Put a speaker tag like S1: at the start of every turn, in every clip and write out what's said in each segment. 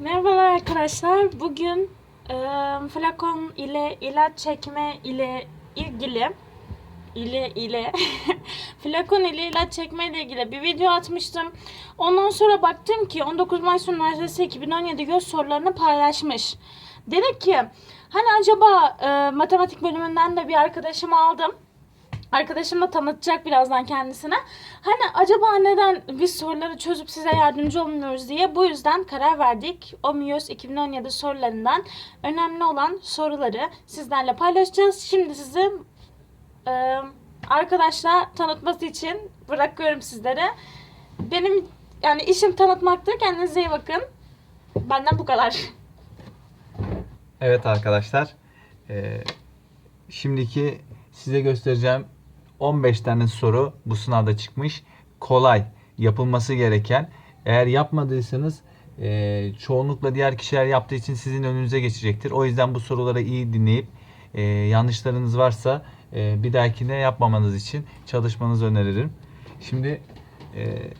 S1: Merhabalar arkadaşlar. Bugün e, flakon ile ilaç çekme ile ilgili ile ile flakon ile ilaç çekme ile ilgili bir video atmıştım. Ondan sonra baktım ki 19 Mayıs Üniversitesi 2017 göz sorularını paylaşmış. Dedi ki hani acaba e, matematik bölümünden de bir arkadaşımı aldım. Arkadaşım da tanıtacak birazdan kendisine. Hani acaba neden biz soruları çözüp size yardımcı olmuyoruz diye bu yüzden karar verdik. O MIOS 2017 sorularından önemli olan soruları sizlerle paylaşacağız. Şimdi sizi e, arkadaşla tanıtması için bırakıyorum sizlere. Benim yani işim tanıtmaktı. Kendinize iyi bakın. Benden bu kadar.
S2: Evet arkadaşlar. eee, şimdiki size göstereceğim 15 tane soru bu sınavda çıkmış. Kolay, yapılması gereken. Eğer yapmadıysanız eee, çoğunlukla diğer kişiler yaptığı için sizin önünüze geçecektir. O yüzden bu soruları iyi dinleyip eee, yanlışlarınız varsa eee, bir dahakine yapmamanız için çalışmanızı öneririm. Şimdi eee,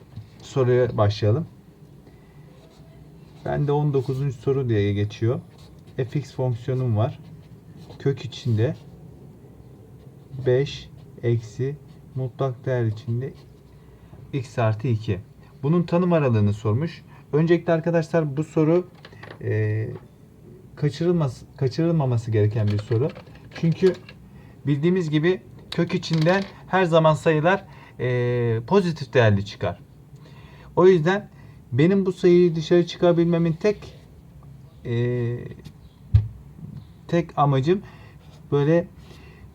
S2: soruya başlayalım. Bende 19. soru diye geçiyor fx fonksiyonum var. Kök içinde 5 eksi mutlak değer içinde x artı 2. Bunun tanım aralığını sormuş. Öncelikle arkadaşlar bu soru e, kaçırılmaz, kaçırılmaması gereken bir soru. Çünkü bildiğimiz gibi kök içinden her zaman sayılar e, pozitif değerli çıkar. O yüzden benim bu sayıyı dışarı çıkabilmemin tek e, tek amacım böyle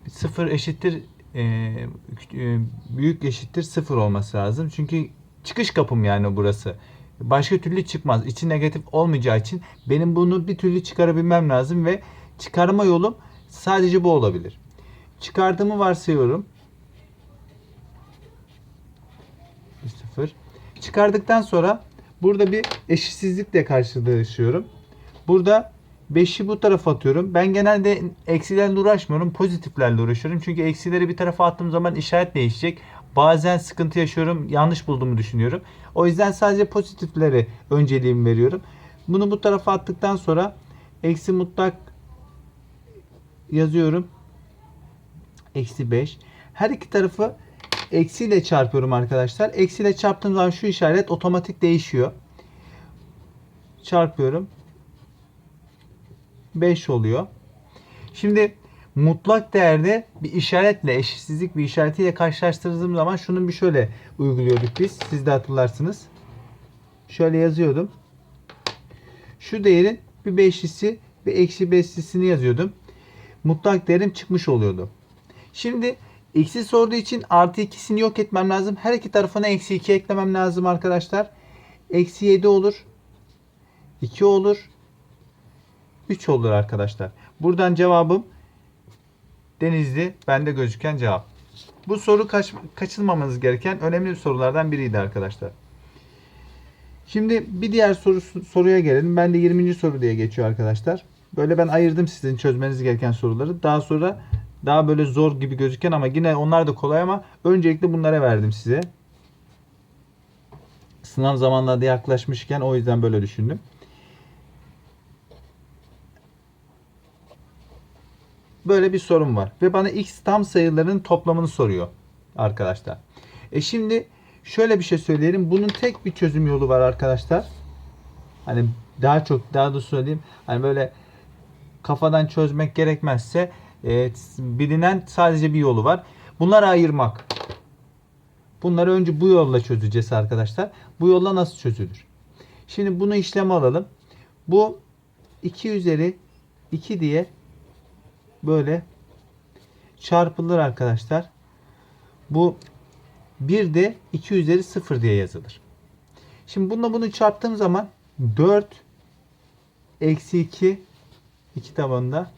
S2: sıfır eşittir büyük eşittir sıfır olması lazım. Çünkü çıkış kapım yani burası. Başka türlü çıkmaz. İçi negatif olmayacağı için benim bunu bir türlü çıkarabilmem lazım ve çıkarma yolum sadece bu olabilir. Çıkardığımı varsayıyorum. Bir sıfır. Çıkardıktan sonra burada bir eşitsizlikle karşılaşıyorum. Burada 5'i bu tarafa atıyorum. Ben genelde eksilerle uğraşmıyorum. Pozitiflerle uğraşıyorum. Çünkü eksileri bir tarafa attığım zaman işaret değişecek. Bazen sıkıntı yaşıyorum. Yanlış bulduğumu düşünüyorum. O yüzden sadece pozitiflere önceliğimi veriyorum. Bunu bu tarafa attıktan sonra eksi mutlak yazıyorum. Eksi 5. Her iki tarafı eksiyle çarpıyorum arkadaşlar. Eksiyle çarptığım zaman şu işaret otomatik değişiyor. Çarpıyorum. 5 oluyor. Şimdi mutlak değerde bir işaretle eşitsizlik bir işaretiyle karşılaştırdığım zaman şunun bir şöyle uyguluyorduk biz. Siz de hatırlarsınız. Şöyle yazıyordum. Şu değerin bir beşlisi ve eksi beşlisini yazıyordum. Mutlak değerim çıkmış oluyordu. Şimdi x'i sorduğu için artı ikisini yok etmem lazım. Her iki tarafına eksi 2 eklemem lazım arkadaşlar. Eksi 7 olur. 2 olur. 3 olur arkadaşlar. Buradan cevabım Denizli bende gözüken cevap. Bu soru kaç, kaçılmamanız gereken önemli sorulardan biriydi arkadaşlar. Şimdi bir diğer soru, soruya gelelim. Ben de 20. soru diye geçiyor arkadaşlar. Böyle ben ayırdım sizin çözmeniz gereken soruları. Daha sonra daha böyle zor gibi gözüken ama yine onlar da kolay ama öncelikle bunlara verdim size. Sınav zamanlarda yaklaşmışken o yüzden böyle düşündüm. Böyle bir sorun var. Ve bana x tam sayıların toplamını soruyor arkadaşlar. E şimdi şöyle bir şey söyleyelim. Bunun tek bir çözüm yolu var arkadaşlar. Hani daha çok daha da söyleyeyim. Hani böyle kafadan çözmek gerekmezse e, bilinen sadece bir yolu var. Bunları ayırmak. Bunları önce bu yolla çözeceğiz arkadaşlar. Bu yolla nasıl çözülür? Şimdi bunu işleme alalım. Bu 2 üzeri 2 diye böyle çarpılır arkadaşlar. Bu bir de 2 üzeri 0 diye yazılır. Şimdi bununla bunu çarptığım zaman 4 eksi 2 2 tabanında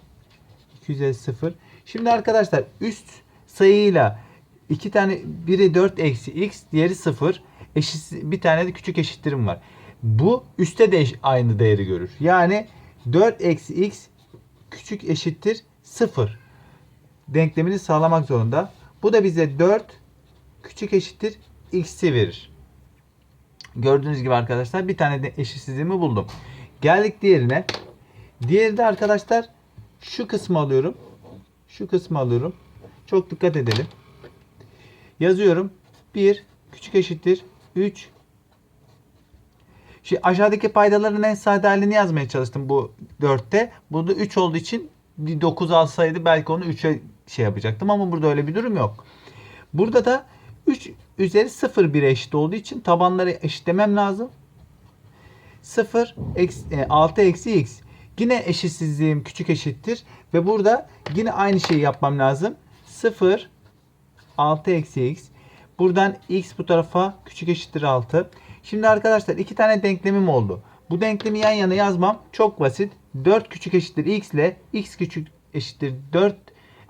S2: 2 üzeri 0. Şimdi arkadaşlar üst sayıyla iki tane biri 4 eksi x diğeri 0 eşit bir tane de küçük eşittirim var. Bu üstte de aynı değeri görür. Yani 4 eksi x küçük eşittir 0 denklemini sağlamak zorunda. Bu da bize 4 küçük eşittir x'i verir. Gördüğünüz gibi arkadaşlar bir tane de eşitsizliğimi buldum. Geldik diğerine. Diğeri de arkadaşlar şu kısmı alıyorum. Şu kısmı alıyorum. Çok dikkat edelim. Yazıyorum. 1 küçük eşittir 3 Şimdi aşağıdaki paydaların en sade halini yazmaya çalıştım bu 4'te. Burada 3 olduğu için 9 alsaydı belki onu 3'e şey yapacaktım ama burada öyle bir durum yok. Burada da 3 üzeri 0 1'e eşit olduğu için tabanları eşitlemem lazım. 0 eksi, e, 6 eksi x. Yine eşitsizliğim küçük eşittir ve burada yine aynı şeyi yapmam lazım. 0 6 eksi x. Buradan x bu tarafa küçük eşittir 6. Şimdi arkadaşlar iki tane denklemim oldu. Bu denklemi yan yana yazmam çok basit. 4 küçük eşittir x ile x küçük eşittir 4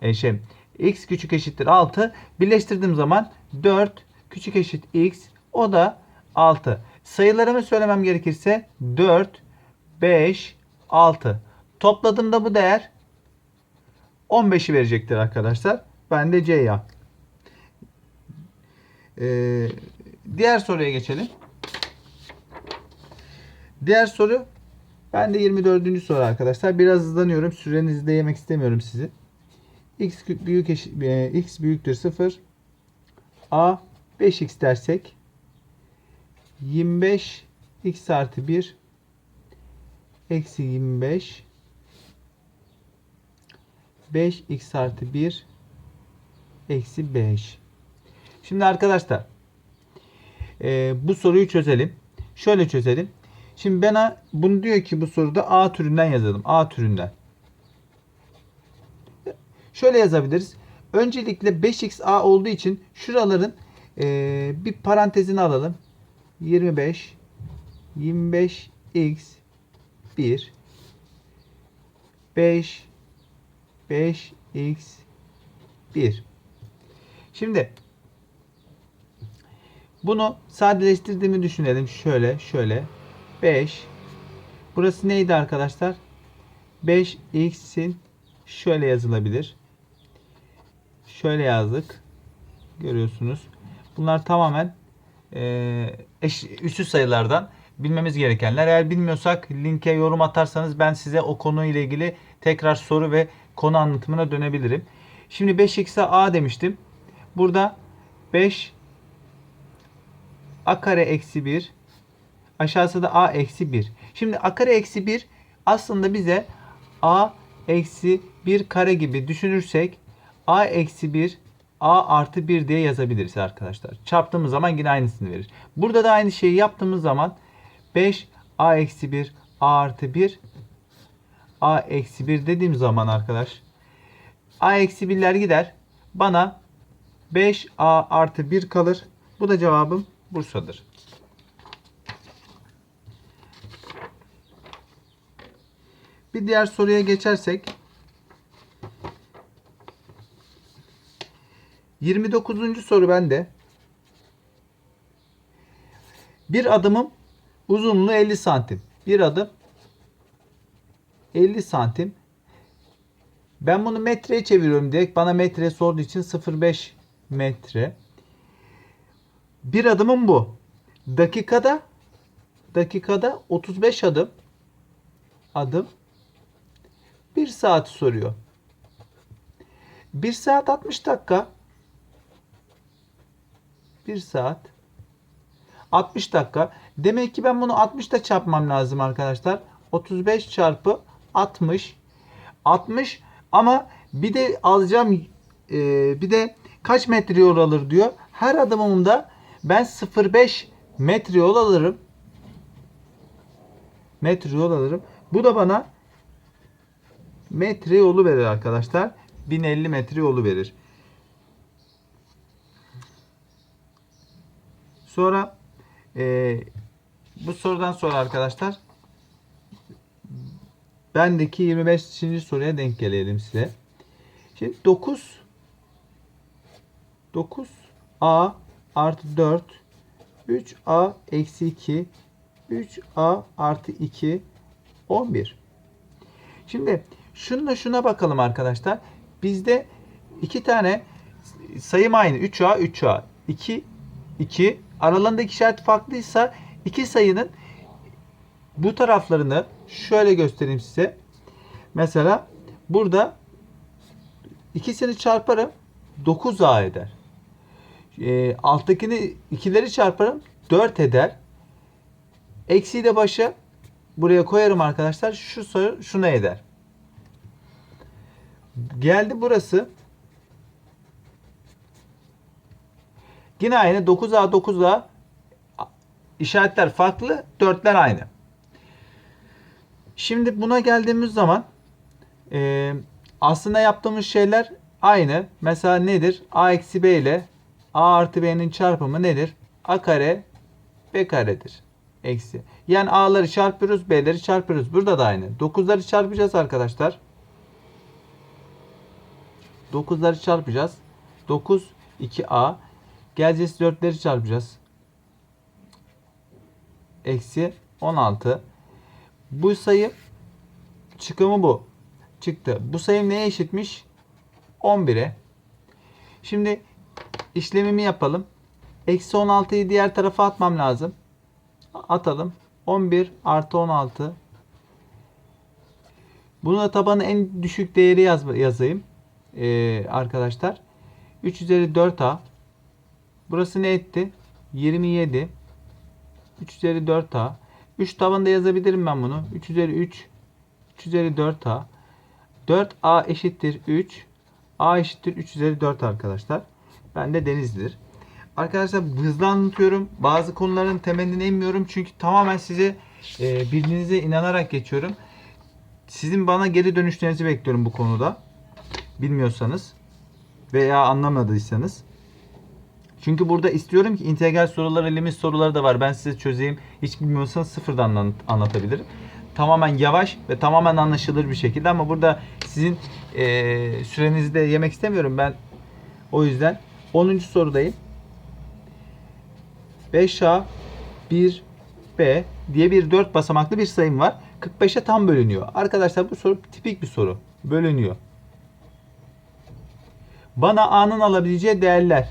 S2: e, şey x küçük eşittir 6 birleştirdiğim zaman 4 küçük eşit x o da 6. Sayılarımı söylemem gerekirse 4 5 6. Topladığımda bu değer 15'i verecektir arkadaşlar. Ben de C ya. Ee, diğer soruya geçelim. Diğer soru ben de 24. soru arkadaşlar. Biraz hızlanıyorum. Sürenizi de yemek istemiyorum sizi. X büyük eşit, e, x büyüktür 0. A 5x dersek 25 x artı 1 eksi 25 5 x artı 1 eksi 5. Şimdi arkadaşlar e, bu soruyu çözelim. Şöyle çözelim. Şimdi bana bunu diyor ki bu soruda A türünden yazalım. A türünden. Şöyle yazabiliriz. Öncelikle 5xa olduğu için şuraların e, bir parantezini alalım. 25 25x 1 5 5x 1 Şimdi bunu sadeleştirdiğimi düşünelim. Şöyle, şöyle. 5. Burası neydi arkadaşlar? 5x'in şöyle yazılabilir. Şöyle yazdık. Görüyorsunuz. Bunlar tamamen e, üstü sayılardan bilmemiz gerekenler. Eğer bilmiyorsak linke yorum atarsanız ben size o konuyla ilgili tekrar soru ve konu anlatımına dönebilirim. Şimdi 5x'e a demiştim. Burada 5 a kare eksi 1 aşağısı da a eksi 1. Şimdi a kare eksi 1 aslında bize a eksi 1 kare gibi düşünürsek a eksi 1 a artı 1 diye yazabiliriz arkadaşlar. Çarptığımız zaman yine aynısını verir. Burada da aynı şeyi yaptığımız zaman 5 a eksi 1 a artı 1 a eksi 1 dediğim zaman arkadaş a eksi 1'ler gider. Bana 5a artı 1 kalır. Bu da cevabım Bursa'dır. Bir diğer soruya geçersek 29. soru bende. Bir adımım uzunluğu 50 santim. Bir adım 50 santim. Ben bunu metreye çeviriyorum direkt. Bana metre sorduğu için 0.5 metre. Bir adımım bu. Dakikada dakikada 35 adım adım 1 saat soruyor. 1 saat 60 dakika 1 saat 60 dakika. Demek ki ben bunu 60'ta çarpmam lazım arkadaşlar. 35 çarpı 60 60 ama bir de alacağım e, bir de kaç metre yol alır diyor. Her adımımda ben 0.5 metre yol alırım. Metre yol alırım. Bu da bana metre yolu verir arkadaşlar. 1050 metre yolu verir. Sonra e, bu sorudan sonra arkadaşlar bendeki 25. soruya denk gelelim size. Şimdi 9 9 a artı 4 3a eksi 2 3a artı 2 11. Şimdi şununla şuna bakalım arkadaşlar. Bizde iki tane sayım aynı. 3a 3a 2 2 aralarındaki işaret farklıysa iki sayının Bu taraflarını şöyle göstereyim size. Mesela burada ikisini çarparım 9A eder. E, alttakini ikileri çarparım 4 eder. Eksiği de başa buraya koyarım arkadaşlar. Şu sayı şuna eder. Geldi burası. Yine aynı 9A 9A işaretler farklı, dörtler aynı. Şimdi buna geldiğimiz zaman e, aslında yaptığımız şeyler aynı. Mesela nedir? A eksi B ile A artı B'nin çarpımı nedir? A kare B karedir. Eksi. Yani A'ları çarpıyoruz, B'leri çarpıyoruz. Burada da aynı. 9'ları çarpacağız arkadaşlar. 9'ları çarpacağız. 9 2A. Geleceğiz 4'leri çarpacağız. Eksi 16. Bu sayı çıkımı bu. Çıktı. Bu sayım neye eşitmiş? 11'e. Şimdi işlemimi yapalım. Eksi 16'yı diğer tarafa atmam lazım. Atalım. 11 artı 16. Bunu da tabanı en düşük değeri yaz, yazayım. Ee, arkadaşlar. 3 üzeri 4A. Burası ne etti? 27. 3 üzeri 4A. 3 tabanında yazabilirim ben bunu. 3 üzeri 3. 3 üzeri 4A. 4A eşittir 3. A eşittir 3 üzeri 4 arkadaşlar. Ben de Denizli'dir. Arkadaşlar hızlı anlatıyorum. Bazı konuların temeline inmiyorum. Çünkü tamamen size e, bildiğinize inanarak geçiyorum. Sizin bana geri dönüşlerinizi bekliyorum bu konuda. Bilmiyorsanız veya anlamadıysanız. Çünkü burada istiyorum ki integral soruları, limit soruları da var. Ben size çözeyim. Hiç bilmiyorsanız sıfırdan anlat- anlatabilirim. Tamamen yavaş ve tamamen anlaşılır bir şekilde ama burada sizin eee sürenizi de yemek istemiyorum ben. O yüzden 10. sorudayım. 5A 1B diye bir 4 basamaklı bir sayım var. 45'e tam bölünüyor. Arkadaşlar bu soru tipik bir soru. Bölünüyor. Bana A'nın alabileceği değerler.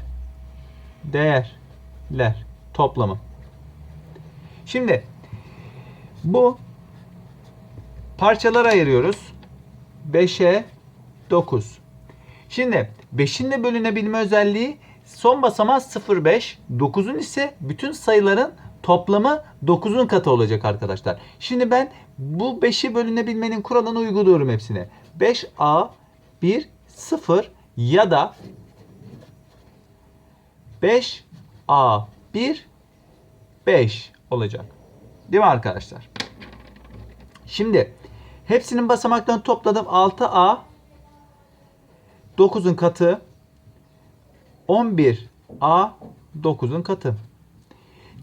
S2: Değerler toplamı. Şimdi bu parçalara ayırıyoruz. 5'e 9. Şimdi 5'in de bölünebilme özelliği son basamağı 0,5. 9'un ise bütün sayıların toplamı 9'un katı olacak arkadaşlar. Şimdi ben bu 5'i bölünebilmenin kuralını uyguluyorum hepsine. 5A 1 0 ya da 5A 1 5 olacak. Değil mi arkadaşlar? Şimdi hepsinin basamaklarını topladım. 6A 9'un katı 11A 9'un katı.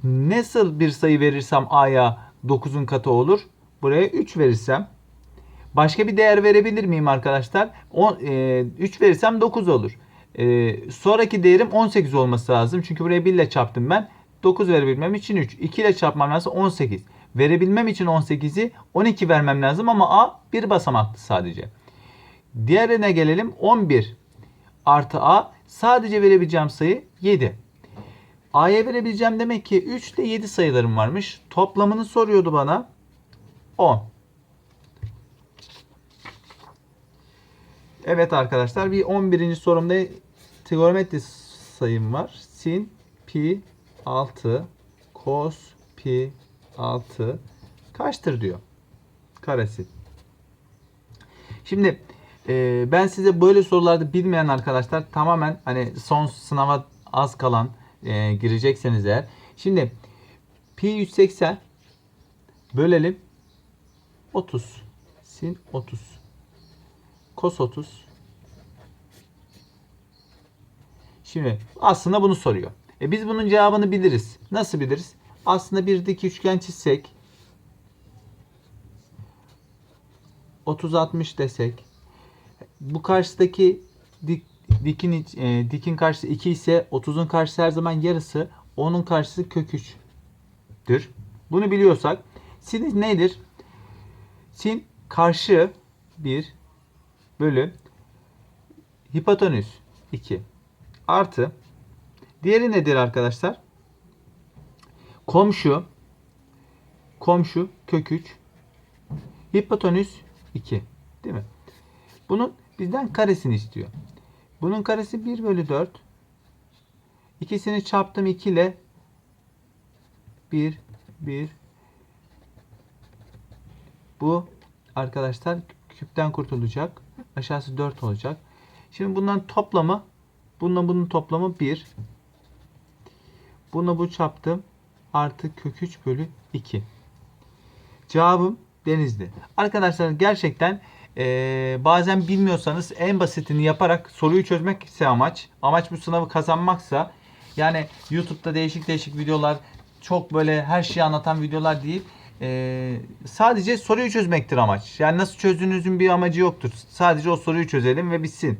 S2: Nasıl bir sayı verirsem A'ya 9'un katı olur? Buraya 3 verirsem başka bir değer verebilir miyim arkadaşlar? 10, e, 3 verirsem 9 olur. E, sonraki değerim 18 olması lazım. Çünkü buraya 1 ile çarptım ben. 9 verebilmem için 3. 2 ile çarpmam lazım 18. Verebilmem için 18'i 12 vermem lazım ama A bir basamaklı sadece. Diğerine gelelim 11 artı A sadece verebileceğim sayı 7. A'ya verebileceğim demek ki 3 ile 7 sayılarım varmış. Toplamını soruyordu bana. 10. Evet arkadaşlar bir 11. sorumda trigonometri sayım var. Sin pi 6 cos pi 6 kaçtır diyor. Karesi. Şimdi e, ben size böyle sorularda bilmeyen arkadaşlar tamamen hani son sınava az kalan e, girecekseniz eğer. Şimdi pi 180 bölelim 30 sin 30 cos 30 Şimdi aslında bunu soruyor. E biz bunun cevabını biliriz. Nasıl biliriz? Aslında bir dik üçgen çizsek 30 60 desek bu karşıdaki dik, dikin e, dikin karşısı 2 ise 30'un karşısı her zaman yarısı. Onun karşısı kök 3'tür. Bunu biliyorsak sin nedir? Sin karşı 1 bölü hipotenüs 2 artı diğeri nedir arkadaşlar? Komşu komşu kök 3 hipotenüs 2 değil mi? Bunun bizden karesini istiyor. Bunun karesi 1 bölü 4 İkisini çarptım 2 ile 1 1 bu arkadaşlar küpten kurtulacak. Aşağısı 4 olacak. Şimdi bunların toplamı bununla bunun toplamı 1. Bununla bu çarptım. Artı kök 3 bölü 2. Cevabım Denizli. Arkadaşlar gerçekten eee, bazen bilmiyorsanız en basitini yaparak soruyu çözmek ise amaç. Amaç bu sınavı kazanmaksa yani YouTube'da değişik değişik videolar çok böyle her şeyi anlatan videolar değil. Eee, sadece soruyu çözmektir amaç. Yani nasıl çözdüğünüzün bir amacı yoktur. Sadece o soruyu çözelim ve bitsin.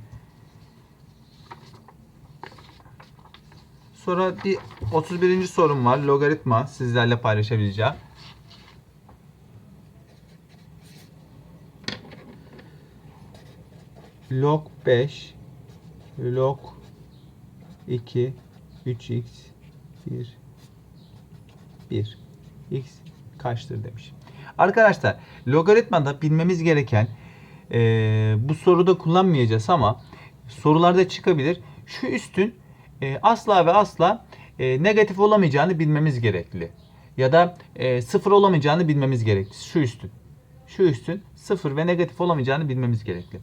S2: Sonra bir 31. sorum var. Logaritma sizlerle paylaşabileceğim. log 5 log 2 3x 1 1 x kaçtır demiş. Arkadaşlar logaritmada bilmemiz gereken eee, bu soruda kullanmayacağız ama sorularda çıkabilir. Şu üstün eee, asla ve asla eee, negatif olamayacağını bilmemiz gerekli. Ya da eee, sıfır olamayacağını bilmemiz gerekli. Şu üstün. Şu üstün sıfır ve negatif olamayacağını bilmemiz gerekli.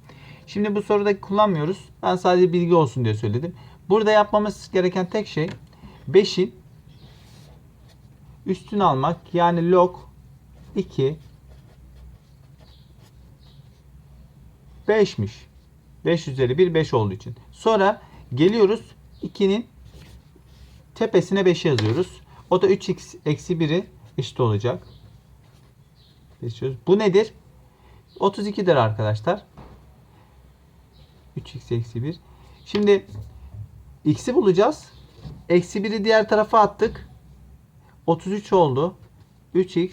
S2: Şimdi bu soruda kullanmıyoruz. Ben sadece bilgi olsun diye söyledim. Burada yapmamız gereken tek şey 5'in üstünü almak. Yani log 2 5'miş. 5 üzeri 1 5 olduğu için. Sonra geliyoruz 2'nin tepesine 5'i yazıyoruz. O da 3x eksi 1'i eşit olacak. Bu nedir? 32'dir arkadaşlar. 3x eksi 1. Şimdi x'i bulacağız. Eksi 1'i diğer tarafa attık. 33 oldu. 3x.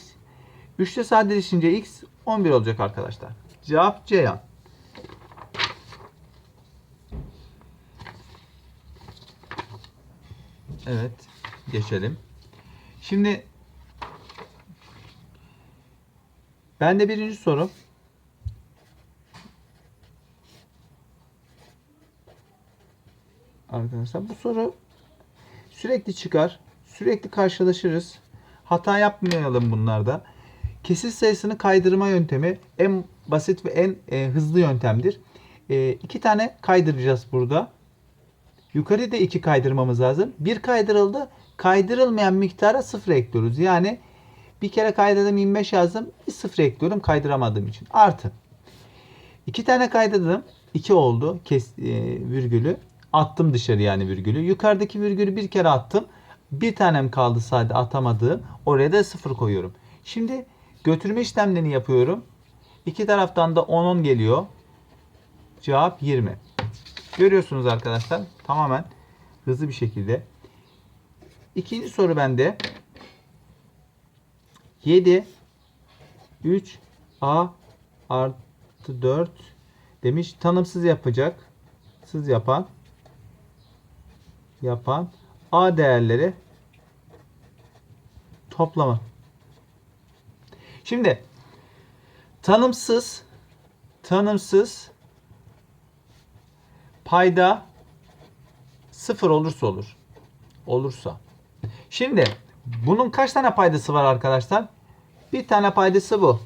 S2: 3'te sadeleşince x 11 olacak arkadaşlar. Cevap Ceyhan. Evet. Geçelim. Şimdi ben de birinci soru. Arkadaşlar bu soru sürekli çıkar. Sürekli karşılaşırız. Hata yapmayalım bunlarda. Kesir sayısını kaydırma yöntemi en basit ve en e, hızlı yöntemdir. E, iki tane kaydıracağız burada. Yukarıda iki kaydırmamız lazım. Bir kaydırıldı. Kaydırılmayan miktara sıfır ekliyoruz. Yani bir kere kaydırdım 25 yazdım. Bir sıfır ekliyorum kaydıramadığım için. Artı. İki tane kaydırdım. 2 oldu. Kes, e, virgülü. Attım dışarı yani virgülü. Yukarıdaki virgülü bir kere attım. Bir tanem kaldı sadece atamadığım. Oraya da sıfır koyuyorum. Şimdi götürme işlemlerini yapıyorum. İki taraftan da 10 10 geliyor. Cevap 20. Görüyorsunuz arkadaşlar. Tamamen hızlı bir şekilde. İkinci soru bende. 7 3 a artı 4 demiş. Tanımsız yapacak. Sız yapan yapan a değerleri toplama. Şimdi tanımsız tanımsız payda sıfır olursa olur. Olursa. Şimdi bunun kaç tane paydası var arkadaşlar? Bir tane paydası bu.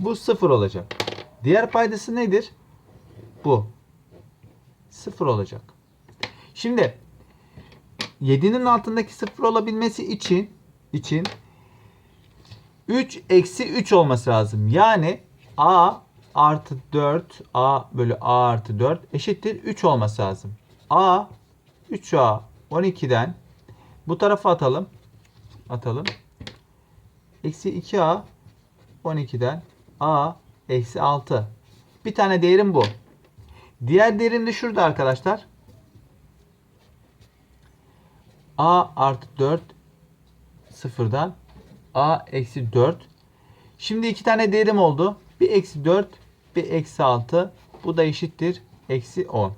S2: Bu sıfır olacak. Diğer paydası nedir? Bu. Sıfır olacak. Şimdi 7'nin altındaki sıfır olabilmesi için için 3 eksi 3 olması lazım. Yani a artı 4 a bölü a artı 4 eşittir 3 olması lazım. a 3a 12'den bu tarafa atalım. Atalım. Eksi 2a 12'den a eksi 6. Bir tane değerim bu. Diğer değerim de şurada arkadaşlar. A artı 4 sıfırdan a eksi 4. Şimdi iki tane değerim oldu. Bir eksi 4 bir eksi 6. Bu da eşittir. Eksi 10.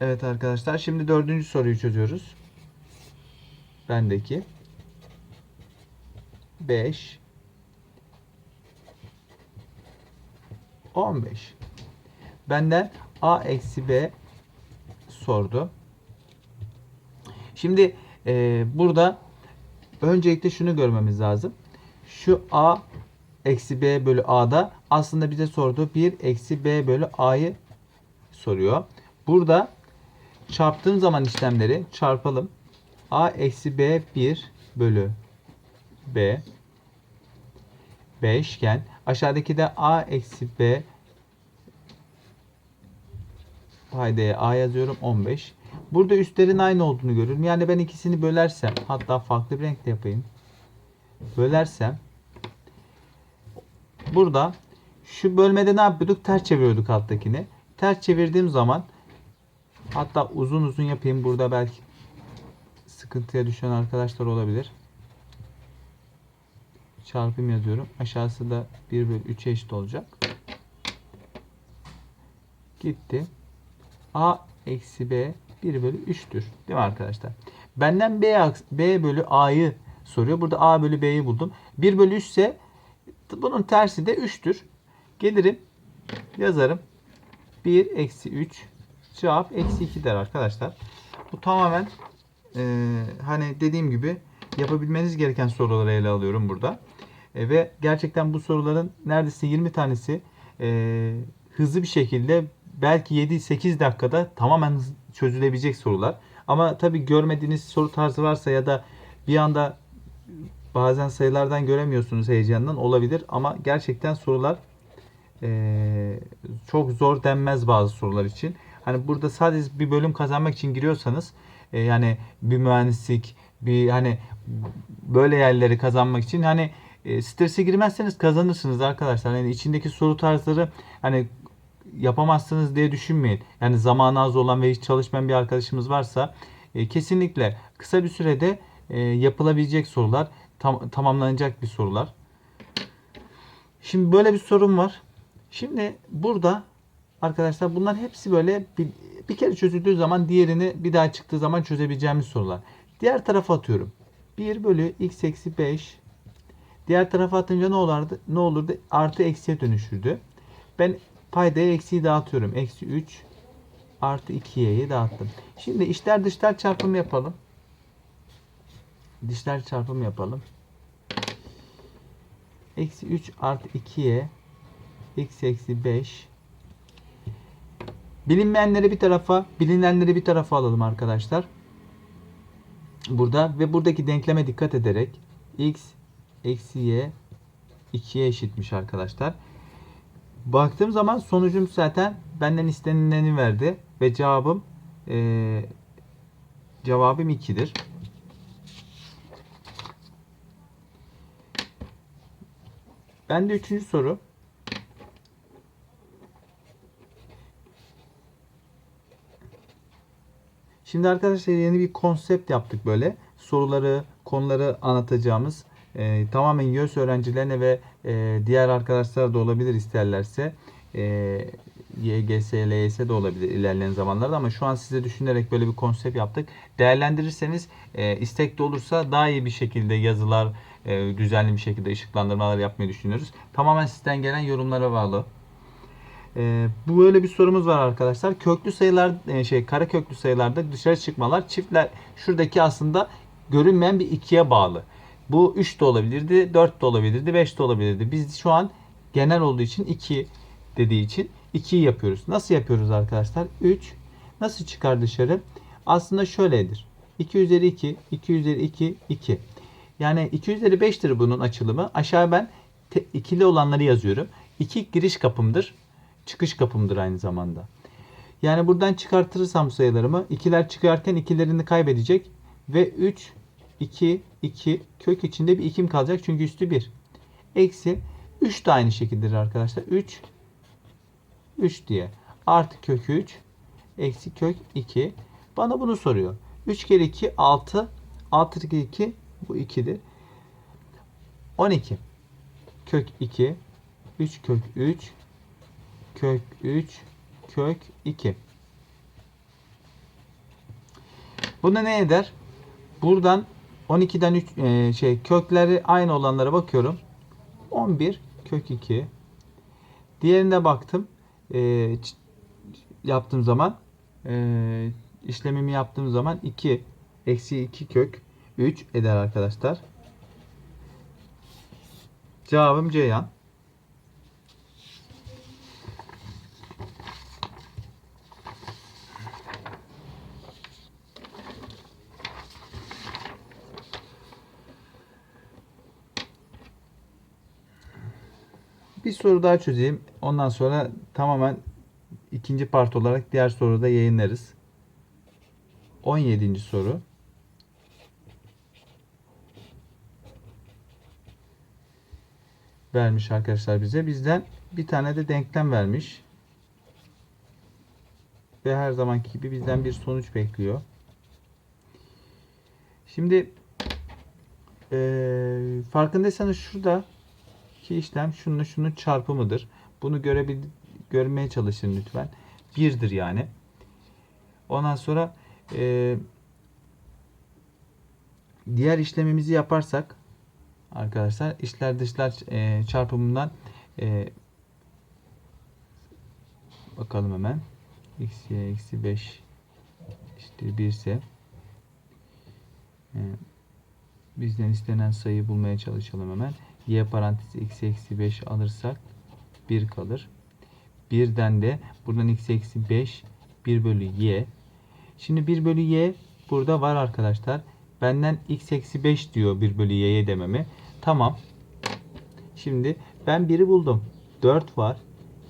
S2: Evet arkadaşlar şimdi dördüncü soruyu çözüyoruz. Bendeki. 5 15 Benden A eksi B sordu. Şimdi e, burada öncelikle şunu görmemiz lazım. Şu A eksi B bölü A'da aslında bize sorduğu 1 eksi B bölü A'yı soruyor. Burada çarptığım zaman işlemleri çarpalım. A eksi B 1 bölü B B iken aşağıdaki de A eksi B paydaya A yazıyorum 15. Burada üstlerin aynı olduğunu görüyorum. Yani ben ikisini bölersem hatta farklı bir renkle yapayım. Bölersem burada şu bölmede ne yapıyorduk? Ters çeviriyorduk alttakini. Ters çevirdiğim zaman hatta uzun uzun yapayım. Burada belki sıkıntıya düşen arkadaşlar olabilir. Çarpım yazıyorum. Aşağısı da 1 bölü 3 eşit olacak. Gitti. A eksi B 1 bölü 3'tür. Değil mi arkadaşlar? Benden B, B bölü A'yı soruyor. Burada A bölü B'yi buldum. 1 bölü 3 ise bunun tersi de 3'tür. Gelirim. Yazarım. 1 eksi 3 cevap eksi 2 der arkadaşlar. Bu tamamen e, hani dediğim gibi yapabilmeniz gereken soruları ele alıyorum burada. E, ve gerçekten bu soruların neredeyse 20 tanesi e, hızlı bir şekilde belki 7-8 dakikada tamamen çözülebilecek sorular. Ama tabii görmediğiniz soru tarzı varsa ya da bir anda bazen sayılardan göremiyorsunuz heyecandan olabilir. Ama gerçekten sorular e, çok zor denmez bazı sorular için. Hani burada sadece bir bölüm kazanmak için giriyorsanız e, yani bir mühendislik bir hani böyle yerleri kazanmak için hani e, strese girmezseniz kazanırsınız arkadaşlar. Yani içindeki soru tarzları hani yapamazsınız diye düşünmeyin. Yani zamanı az olan ve hiç çalışmayan bir arkadaşımız varsa e, kesinlikle kısa bir sürede e, yapılabilecek sorular, tam, tamamlanacak bir sorular. Şimdi böyle bir sorun var. Şimdi burada arkadaşlar bunlar hepsi böyle bir, bir kere çözüldüğü zaman diğerini bir daha çıktığı zaman çözebileceğimiz sorular. Diğer tarafa atıyorum. 1 bölü x eksi 5 Diğer tarafa atınca ne olurdu? Ne olurdu? Artı eksiye dönüşürdü. Ben paydaya eksiyi dağıtıyorum. Eksi 3 artı 2y'yi dağıttım. Şimdi içler dışlar çarpımı yapalım. Dışlar çarpımı yapalım. Eksi 3 artı 2y x eksi 5 Bilinmeyenleri bir tarafa, bilinenleri bir tarafa alalım arkadaşlar. Burada ve buradaki denkleme dikkat ederek x eksi y 2'ye eşitmiş arkadaşlar. Baktığım zaman sonucum zaten benden istenileni verdi ve cevabım eee cevabım 2'dir. Ben de üçüncü soru. Şimdi arkadaşlar yeni bir konsept yaptık böyle. Soruları, konuları anlatacağımız e, tamamen YÖS öğrencilerine ve e, diğer arkadaşlar da olabilir isterlerse. E, YGS, LYS de olabilir ilerleyen zamanlarda ama şu an size düşünerek böyle bir konsept yaptık. Değerlendirirseniz e, istek olursa daha iyi bir şekilde yazılar, e, düzenli bir şekilde ışıklandırmalar yapmayı düşünüyoruz. Tamamen sizden gelen yorumlara bağlı. Ee, bu böyle bir sorumuz var arkadaşlar. Köklü sayılar e, şey kara köklü sayılarda dışarı çıkmalar çiftler şuradaki aslında görünmeyen bir ikiye bağlı. Bu 3 de olabilirdi, 4 de olabilirdi, 5 de olabilirdi. Biz şu an genel olduğu için 2 dediği için 2'yi yapıyoruz. Nasıl yapıyoruz arkadaşlar? 3 nasıl çıkar dışarı? Aslında şöyledir. 2 üzeri 2, 2 üzeri 2, 2. Yani 2 üzeri 5'tir bunun açılımı. Aşağı ben te- ikili olanları yazıyorum. 2 giriş kapımdır çıkış kapımdır aynı zamanda. Yani buradan çıkartırsam sayılarımı ikiler çıkarken ikilerini kaybedecek ve 3 2 2 kök içinde bir ikim kalacak çünkü üstü 1. Eksi 3 de aynı şekildedir arkadaşlar. 3 3 diye artı kök 3 eksi kök 2 bana bunu soruyor. 3 kere 2 6 6 kere 2 bu 2'dir. 12 kök 2 3 kök 3 kök 3 kök 2. Bunda ne eder? Buradan 12'den 3 e, şey kökleri aynı olanlara bakıyorum. 11 kök 2. Diğerine baktım. E, yaptığım zaman e, işlemimi yaptığım zaman 2 eksi 2 kök 3 eder arkadaşlar. Cevabım Ceyhan. Bir soru daha çözeyim. Ondan sonra tamamen ikinci part olarak diğer soruda yayınlarız. 17. soru. Vermiş arkadaşlar bize. Bizden bir tane de denklem vermiş. Ve her zamanki gibi bizden bir sonuç bekliyor. Şimdi eee farkındaysanız şurada ki işlem şunun şunun çarpımıdır. Bunu görebil görmeye çalışın lütfen. Birdir yani. Ondan sonra eee, diğer işlemimizi yaparsak arkadaşlar içler dışlar eee, çarpımından eee, bakalım hemen x y eksi 5 işte 1 ise eee, bizden istenen sayıyı bulmaya çalışalım hemen y parantez x eksi 5 alırsak 1 kalır. Birden de buradan x eksi 5 1 bölü y. Şimdi 1 bölü y burada var arkadaşlar. Benden x eksi 5 diyor 1 bölü y'ye dememi. Tamam. Şimdi ben 1'i buldum. 4 var.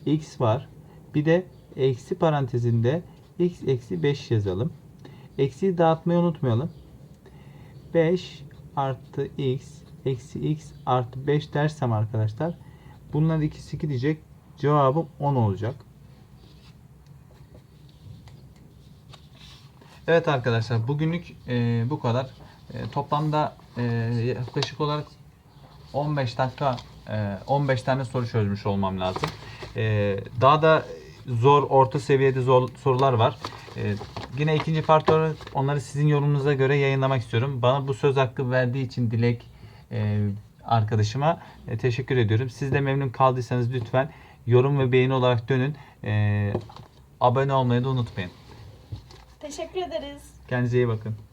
S2: x var. Bir de eksi parantezinde x eksi 5 yazalım. Eksiyi dağıtmayı unutmayalım. 5 artı x eksi x artı 5 dersem arkadaşlar bunlar ikisi gidecek. Cevabım 10 olacak. Evet arkadaşlar bugünlük e, bu kadar. E, toplamda e, yaklaşık olarak 15 dakika e, 15 tane soru çözmüş olmam lazım. E, daha da zor orta seviyede zor sorular var. E, yine ikinci part olarak onları sizin yorumunuza göre yayınlamak istiyorum. Bana bu söz hakkı verdiği için Dilek arkadaşıma e, teşekkür ediyorum. Siz de memnun kaldıysanız lütfen yorum ve beğeni olarak dönün. E, abone olmayı da unutmayın.
S1: Teşekkür ederiz.
S2: Kendinize iyi bakın.